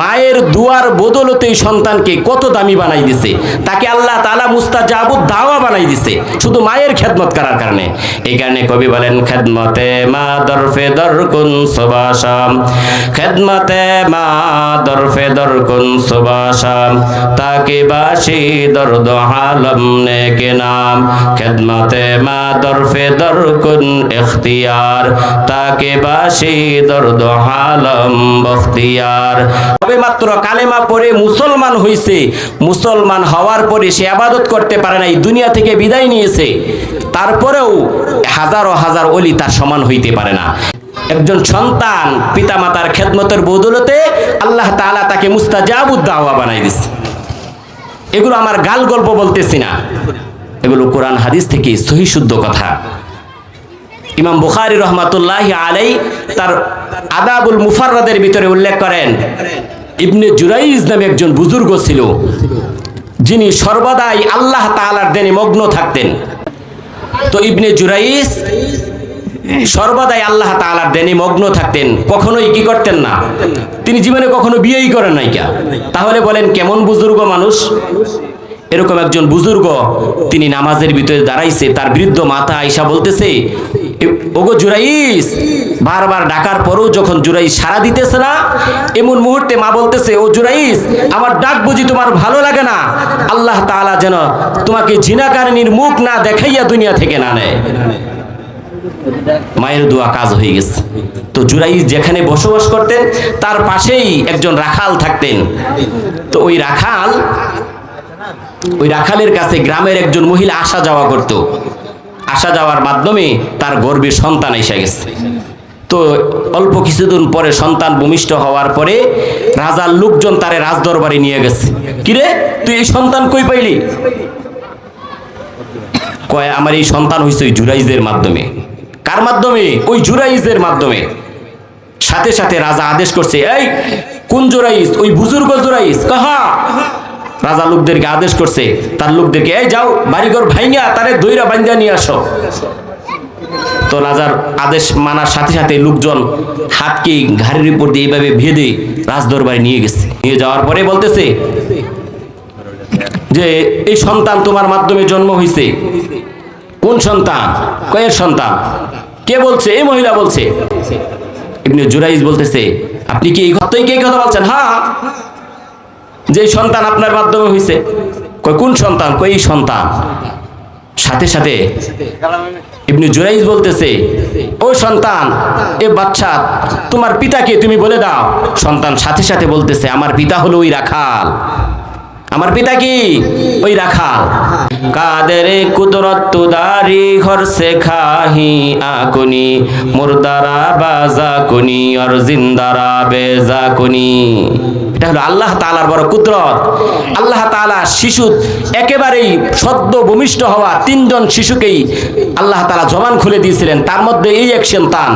মায়ের দুয়ার বদলতে এই সন্তানকে কত দামি বানাই দিছে। তাকে আল্লাহ তালা মুস্তাজাবুদ দাওয়া বানাই দিছে। শুধু মায়ের খেদমত করার কারণে। এই কারণে কবি বলেন, খেদমতে মা দরফে দরকুন সুবাসাম। খেদমতে মা দরফে দরকুন সুবাসাম। তাকে বাসি দর্দ হালম নেকে নাম। খেদমতে মা দরফে দরকুন ইখতিয়ার তাকে বাসি দর্দ হালম বখতিয়ার। তবে মাত্র কালেমা পড়ে মুসলমান হইছে, মুসলমান হওয়ার পরে সে আবাদত করতে পারে নাই, দুনিয়া থেকে বিদায় নিয়েছে। তারপরেও হাজারো হাজার অলি তার সমান হইতে পারে না। একজন সন্তান পিতামাতার খেদমতের বদলতে আল্লাহ তাআলা তাকে মুস্তাজাবুদ্দাওয়া বানাই দিছে। এগুলো আমার গাল গল্প বলতেছি না। এগুলো কোরআন, হাদিস থেকে সহি শুদ্ধ কথা। ইমাম বুখারি রহমাতুল্লাহ আলাই তার আদাবুল মুফাররাদের ভিতরে উল্লেখ করেন, ইবনে জুরাইজ নামে একজন বুজুর্গ ছিল। যিনি সর্বদাই আল্লাহ তাআলার দেনে মগ্ন থাকতেন। তো ইবনে জুরাইজ সর্বদাই আল্লাহ তাআলার দেনে মগ্ন থাকতেন। কখনোই কি করতেন না। তিনি জীবনে কখনো বিয়েই করেন নাই কা। তাহলে বলেন, কেমন বুজুর্গ মানুষ? এরকম একজন বুজুর্গ তিনি নামাজের ভিতরে দাঁড়াইছে, তার বৃদ্ধ মাথা আইসা বলতেছে ওগো জুরাইস বারবার ডাকার পরেও যখন জুরাইস সারা দিতেছে না, এমন মুহূর্তে মা বলতেছে, ও জুরাইস আমার ডাক বুঝি তোমার ভালো লাগে না? আল্লাহ তাআলা যেন তোমাকে জিনাকারিনীর মুখ না দেখাইয়া দুনিয়া থেকে না নেয়। মায়ের দোয়া কাজ হয়ে গেছে। তো জুরাই যেখানে বসবাস করতেন, তার পাশেই একজন রাখাল থাকতেন। তো ওই রাখাল, ওই রাখালের কাছে গ্রামের একজন মহিলা আসা যাওয়া করত। আসা যাওয়ার মাধ্যমে তার গর্বে সন্তান এসে গেছে। তো অল্প কিছুদিন পরে সন্তান ভূমিষ্ঠ হওয়ার পরে রাজার লোকজন তারে রাজদরবারে নিয়ে গেছে। কিরে? তুই এই সন্তান কই পাইলি? কয়, আমার এই সন্তান হয়েছে ওই জুরাইজের মাধ্যমে। কার মাধ্যমে? ওই জুরাইজের মাধ্যমে। সাথে সাথে রাজা আদেশ করছে, এই, কোন জুরাইজ? ওই বুজুর্গ জুরাইজ? কাহা। রাজা লোকদেরকে আদেশ করছে, তার লোকদেরকে, এই যাও, বাড়িঘর ভাইঙ্গা তারে দইরা বাঞ্জা নিয়ে আসো। তো রাজার আদেশ মানার সাথে সাথে লোকজন হাতকে ঘাড়ির উপর দিয়ে এইভাবে ভেদে রাজদরবারে নিয়ে গেছে। নিয়ে যাওয়ার পরে বলতেছে যে, এই সন্তান তোমার মাধ্যমে জন্ম হয়েছে কোন সন্তান? কয়ের সন্তান। কে বলছে? এই মহিলা বলছে। ইবনে জুরাইজ বলতেছে, আপনি কি এই কথাই কি কথা বলছেন? হ্যাঁ। যে সন্তান আপনার মাধ্যমে হয়েছে কয়, কোন সন্তান? কই সন্তান। সাথে সাথে ইবনে জুরাইজ বলতেছে, ও সন্তান, এ বাচ্চা, তোমার পিতাকে তুমি বলে দাও। সন্তান সাথে সাথে বলতেছে, আমার পিতা হলো ওই রাখাল। আমার পিতা কি? ওই রাখাল। কাদের কুদরত তুদারি ঘর সে খাহি আকুনি, মুরদারা বাজা কুনি, আর জিন্দারা বেজা কুনি। এটা হলো আল্লাহ তাআলার বড় কুদরত। আল্লাহ তাআলা শিশু একেবারেই সদ্য ভূমিষ্ঠ হওয়া তিনজন শিশুকেই আল্লাহ তাআলা জবান খুলে দিয়েছিলেন। তার মধ্যে এই এক সন্তান,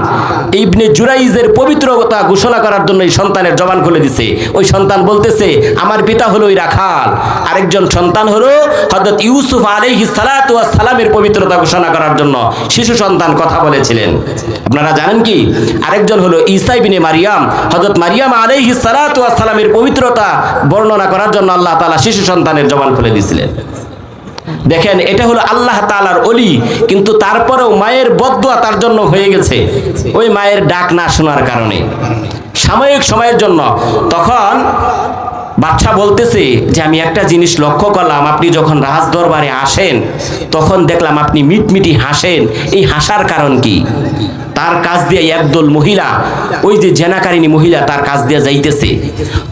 ইবনে জুরাইজের পবিত্রতা ঘোষণা করার জন্য এই সন্তানের জবান খুলে দিছে। ওই সন্তান বলতেছে, আমার পিতা হলো ওই রাখাল। আরেকজন সন্তান হলো হযরত ইউসুফ ওয়াস সালামের পবিত্রতা ঘোষণা করার জন্য শিশু সন্তান কথা বলেছিলেন। আপনারা জানেন কি? আরেকজন হলো ঈসা ইবনে মারিয়াম, হযরত মারিয়াম ওয়াস সালামের পবিত্রতা বর্ণনা করার জন্য আল্লাহ তাআলা শিশু সন্তানের জবান খুলে দিয়েছিলেন। দেখেন, এটা হলো আল্লাহ তালার অলি কিন্তু তারপরেও মায়ের বদদোয়া তার জন্য হয়ে গেছে। ওই মায়ের ডাক না শোনার কারণে। সাময়িক সময়ের জন্য। তখন বাচ্চা বলতেছে যে, আমি একটা জিনিস লক্ষ্য করলাম, আপনি যখন রাজ দরবারে আসেন, তখন দেখলাম আপনি মিটমিটি হাসেন। এই হাসার কারণ কি? তার কাজ দিয়ে একদল মহিলা, ওই যে জেনাকারিনী মহিলা তার কাজ দিয়ে যাইতেছে।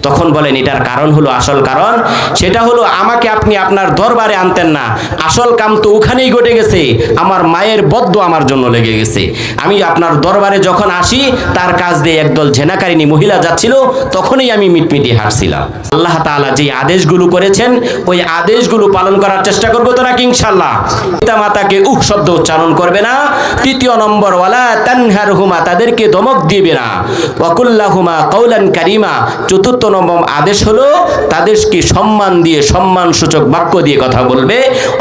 তখন বলেন, এটার কারণ হলো আসল কারণ। সেটা হলো আমাকে আপনি আপনার দরবারে আনতেন না। আসল কাম তো ওখানেই ঘটে গেছে। আমার মায়ের বদ্ধ আমার জন্য লেগে গেছে। আমি আপনার দরবারে যখন আসি, তার কাজ দিয়ে একদল জেনাকারিনী মহিলা যাচ্ছিল, তখনই আমি মিটমিটি হাসছিলাম আল্লাহ তাআলা যে আদেশগুলো করেছেন, ওই আদেশগুলো পালন করার চেষ্টা করব তো নাকি ইনশাল্লাহ পিতা মাতাকে উহ শব্দ উচ্চারণ করবে না। তৃতীয় নম্বর, ওয়ালা তানহারহুমা তাদেরকে দমক দিবে না। ওয়াকুল্লাহুমা কৌলান কারিমা, চতুর্থ নম্বর আদেশ হলো, তাদেরকে সম্মান দিয়ে সম্মান সূচক বাক্য দিয়ে কথা বলবে।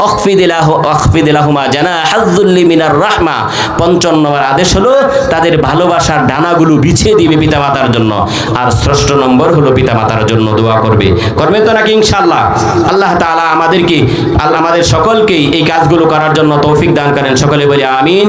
অখফিদিলাহ, অখফিদিলাহুমা জানা হাজুল্লি মিনার রাহমা। পঞ্চম নম্বর আদেশ হলো, তাদের ভালোবাসার ডানাগুলো বিছিয়ে দিবে পিতামাতার জন্য। আর ষষ্ঠ নম্বর হলো, পিতামাতার জন্য দোয়া করবে। করবে তো নাকি ইনশাল্লাহ আল্লাহ তাআলা আমাদেরকে, আল্লাহ আমাদের সকলকেই এই কাজগুলো করার জন্য তৌফিক দান করেন। সকলে বলি আমিন।